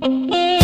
Mm-hmm.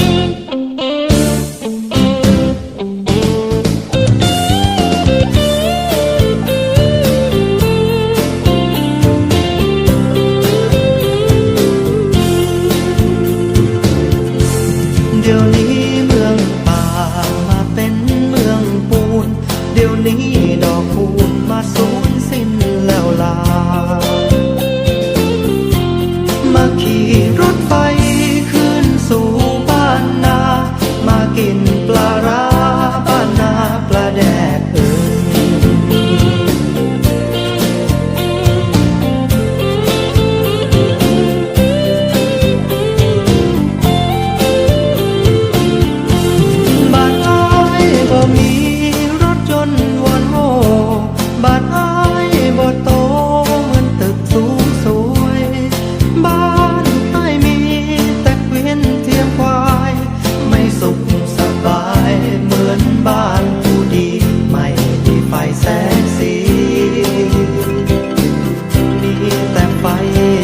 ver.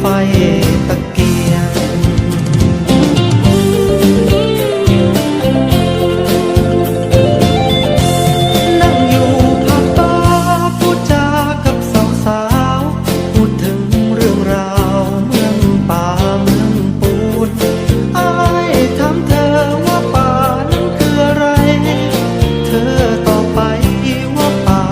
ไฟนั่งอยู่ผับตาพูดจากับสาวสาวพูดถึงเรื่องราวเมืองป่าเมืองปูนอายถามเธอว่าป่านคืออะไร เธอตอบไปว่าป่า